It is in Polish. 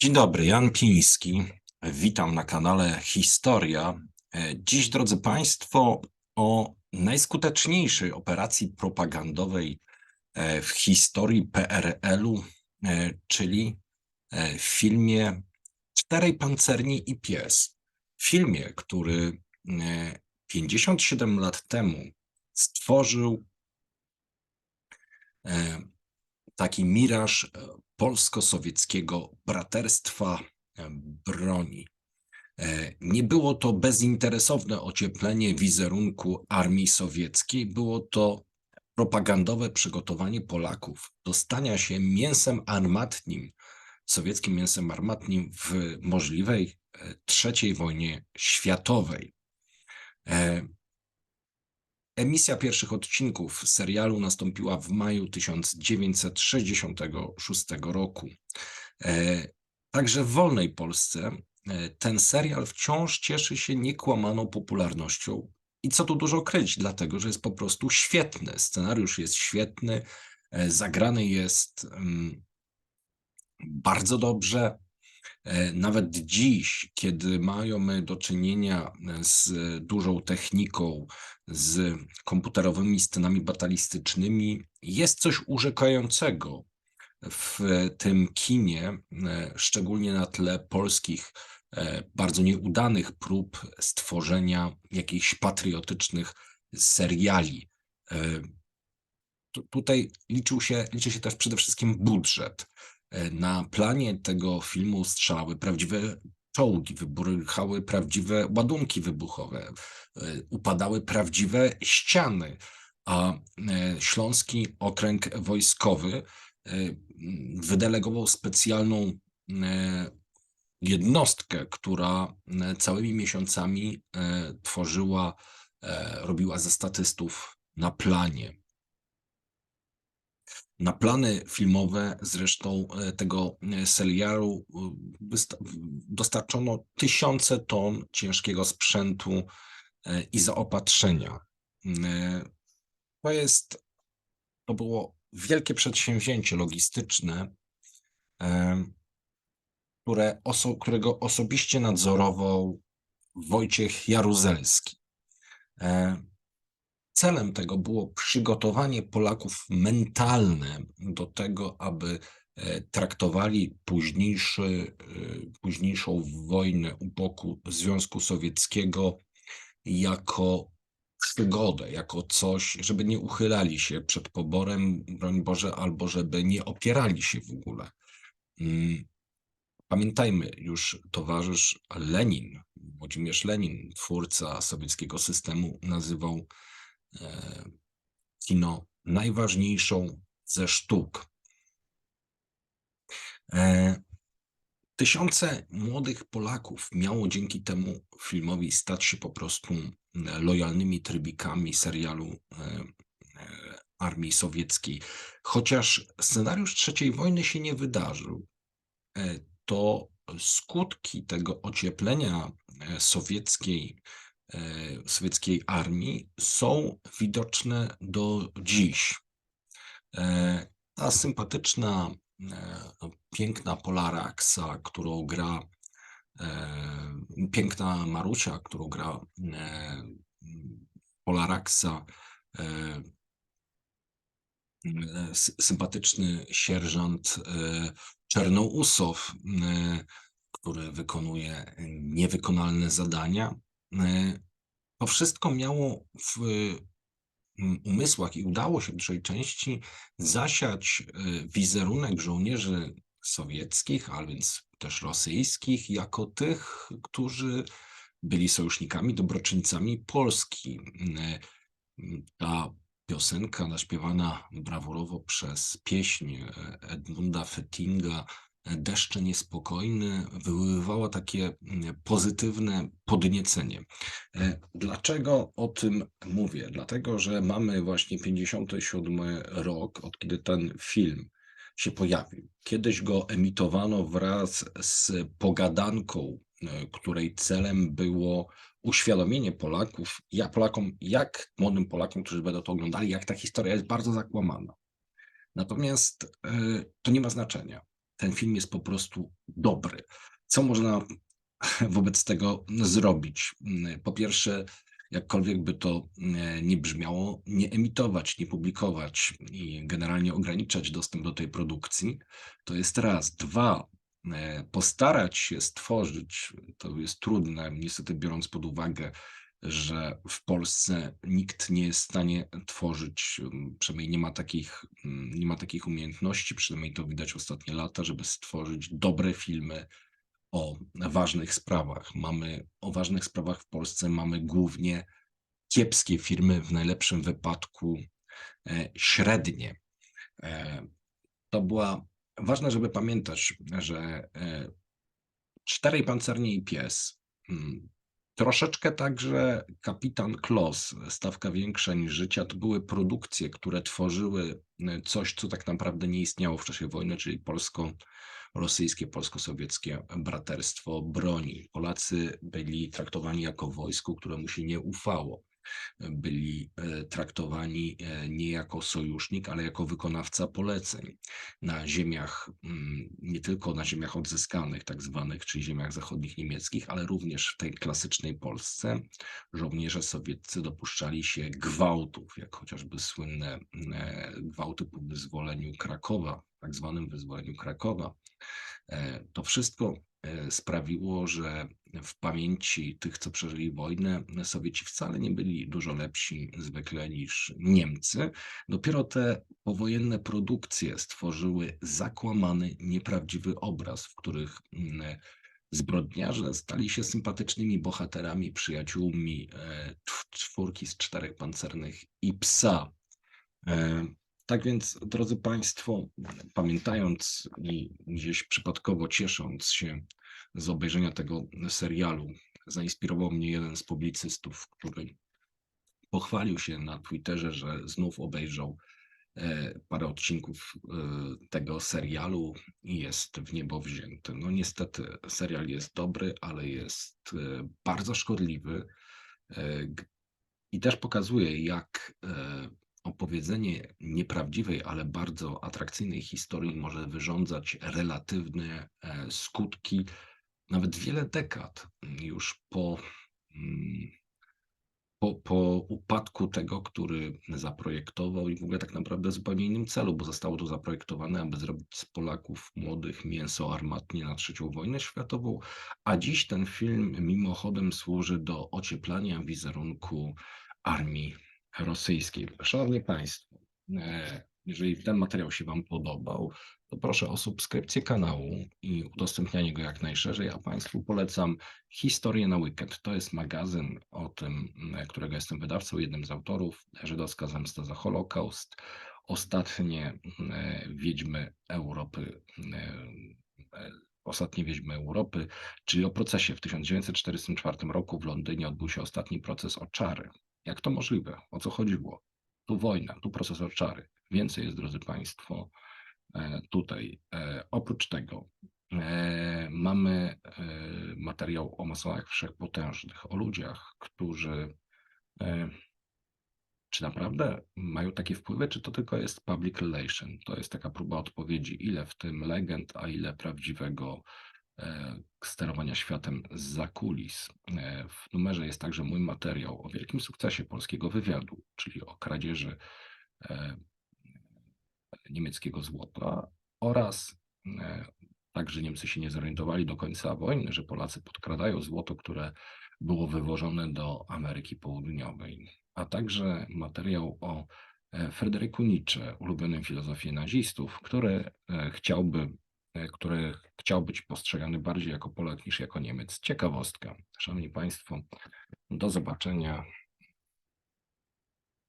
Dzień dobry, Jan Piński. Witam na kanale Historia. E, Dziś, drodzy Państwo, o najskuteczniejszej operacji propagandowej e, w historii PRL-u, e, czyli w filmie Czterej Pancerni i Pies. Filmie, który 57 lat temu stworzył taki miraż polsko-sowieckiego braterstwa e, broni. E, nie było to bezinteresowne ocieplenie wizerunku armii sowieckiej, było to propagandowe przygotowanie Polaków do stania się mięsem armatnim, sowieckim mięsem armatnim w możliwej e, III wojnie światowej. Emisja pierwszych odcinków serialu nastąpiła w maju 1966 roku. E, także w wolnej Polsce e, ten serial wciąż cieszy się niekłamaną popularnością. I co tu dużo kryć, dlatego że jest po prostu świetny. Scenariusz jest świetny, e, zagrany jest mm, bardzo dobrze. E, nawet dziś, kiedy mają do czynienia e, z dużą techniką, z komputerowymi scenami batalistycznymi, jest coś urzekającego w tym kinie, e, szczególnie na tle polskich, bardzo nieudanych prób stworzenia jakichś patriotycznych seriali. Tutaj liczył się, liczy się też przede wszystkim budżet. E, na planie tego filmu strzelały prawdziwe czołgi, wybuchały prawdziwe ładunki wybuchowe, e, upadały prawdziwe ściany, a e, Śląski Okręg Wojskowy wydelegował specjalną jednostkę, która całymi miesiącami tworzyła, robiła ze statystów na planie. Na plany filmowe zresztą e, tego e, serialu e, dostarczono tysiące ton ciężkiego sprzętu i zaopatrzenia. To jest, to było wielkie przedsięwzięcie logistyczne, które którego osobiście nadzorował Wojciech Jaruzelski. Celem tego było przygotowanie Polaków mentalne do tego, aby e, traktowali późniejszy, e, późniejszą wojnę u boku Związku Sowieckiego jako przygodę, jako coś, żeby nie uchylali się przed poborem, broń Boże, albo żeby nie opierali się w ogóle. Mm, pamiętajmy, już towarzysz Lenin, Włodzimierz Lenin, twórca sowieckiego systemu, nazywał kino najważniejszą ze sztuk. E, tysiące młodych Polaków miało dzięki temu filmowi stać się po prostu lojalnymi trybikami serialu e, armii sowieckiej. Chociaż scenariusz III wojny się nie wydarzył, to skutki tego ocieplenia sowieckiej E, sowieckiej armii są widoczne do dziś. E, ta sympatyczna, e, no, piękna Polaraxa, którą gra, piękna Marusia, którą gra Polaraxa, sympatyczny sierżant Czernousow, który wykonuje niewykonalne zadania, E, to wszystko miało w mm, umysłach i udało się w dużej części zasiać e, wizerunek żołnierzy sowieckich, a więc też rosyjskich, jako tych, którzy byli sojusznikami, dobroczyńcami Polski. Ta piosenka naśpiewana brawurowo przez pieśń Edmunda Fettinga deszcze niespokojne wywoływała takie mm, pozytywne podniecenie. E, dlaczego o tym mówię? Dlatego, że mamy właśnie 57 rok, od kiedy ten film się pojawił. Kiedyś go emitowano wraz z pogadanką, e, której celem było uświadomienie Polaków, ja Polakom, jak młodym Polakom, którzy będą to oglądali, jak ta historia jest bardzo zakłamana. Natomiast e, to nie ma znaczenia ten film jest po prostu dobry. Co można wobec tego zrobić? Mm, po pierwsze, jakkolwiek by to e, nie brzmiało, nie emitować, nie publikować i generalnie ograniczać dostęp do tej produkcji. To jest raz. Dwa, e, postarać się stworzyć, to jest trudne, niestety biorąc pod uwagę, że w Polsce nikt nie jest w stanie tworzyć, przynajmniej nie ma takich, nie ma takich umiejętności, przynajmniej to widać ostatnie lata, żeby stworzyć dobre filmy o ważnych sprawach. Mamy o ważnych sprawach w Polsce mamy głównie kiepskie firmy, w najlepszym wypadku e, średnie. E, to była ważne, żeby pamiętać, że e, Czterej pancerni i pies. Troszeczkę także Kapitan Klos, Stawka większa niż życia, to były produkcje, które tworzyły e, coś, co tak naprawdę nie istniało w czasie wojny, czyli polsko-rosyjskie, polsko-sowieckie braterstwo broni. Polacy byli traktowani jako wojsko, któremu się nie ufało byli e, traktowani e, nie jako sojusznik, ale jako wykonawca poleceń na ziemiach, mm, nie tylko na ziemiach odzyskanych, tak zwanych, czyli ziemiach zachodnich niemieckich, ale również w tej klasycznej Polsce żołnierze sowieccy dopuszczali się gwałtów, jak chociażby słynne e, gwałty po wyzwoleniu Krakowa, tak zwanym wyzwoleniu Krakowa. To wszystko sprawiło, że w pamięci tych, co przeżyli wojnę, Sowieci wcale nie byli dużo lepsi zwykle niż Niemcy. Dopiero te powojenne produkcje stworzyły zakłamany, nieprawdziwy obraz, w których mm, zbrodniarze stali się sympatycznymi bohaterami, przyjaciółmi e, czwórki z czterech pancernych i psa. Tak więc, drodzy Państwo, pamiętając i gdzieś przypadkowo ciesząc się z obejrzenia tego serialu, zainspirował mnie jeden z publicystów, który pochwalił się na Twitterze, że znów obejrzał e, parę odcinków e, tego serialu i jest w niebo wzięty. No niestety serial jest dobry, ale jest e, bardzo szkodliwy i też pokazuje, jak opowiedzenie nieprawdziwej, ale bardzo atrakcyjnej historii może wyrządzać relatywne e, skutki nawet wiele dekad już po, mm, po, po upadku tego, który zaprojektował i w ogóle tak naprawdę zupełnie innym celu, bo zostało to zaprojektowane, aby zrobić z Polaków młodych mięso armatnie na trzecią wojnę światową, a dziś ten film mimochodem służy do ocieplania wizerunku armii rosyjskiej. Szanowni Państwo, e, jeżeli ten materiał się Wam podobał, to proszę o subskrypcję kanału i udostępnianie go jak najszerzej, a Państwu polecam Historię na weekend. To jest magazyn o tym, e, którego jestem wydawcą, jednym z autorów, Żydowska zemsta za Holokaust, ostatnie e, wiedźmy Europy, ostatnie wiedźmy Europy, czyli o procesie w 1944 roku w Londynie odbył się ostatni proces o czary. Jak to możliwe? O co chodziło? Tu wojna, tu procesor czary. Więcej jest, drodzy Państwo, e, tutaj. E, oprócz tego e, mamy materiał o masonach wszechpotężnych, o ludziach, którzy czy naprawdę mają takie wpływy, czy to tylko jest public relation? To jest taka próba odpowiedzi, ile w tym legend, a ile prawdziwego sterowania światem z kulis. E, w numerze jest także mój materiał o wielkim sukcesie polskiego wywiadu, czyli o kradzieży e, niemieckiego złota oraz także Niemcy się nie zorientowali do końca wojny, że Polacy podkradają złoto, które było wywożone do Ameryki Południowej, a także materiał o Fryderyku Nietzsche, ulubionym filozofii nazistów, który chciałby E, który chciał być postrzegany bardziej jako Polak niż jako Niemiec. Ciekawostka. Szanowni Państwo, do zobaczenia.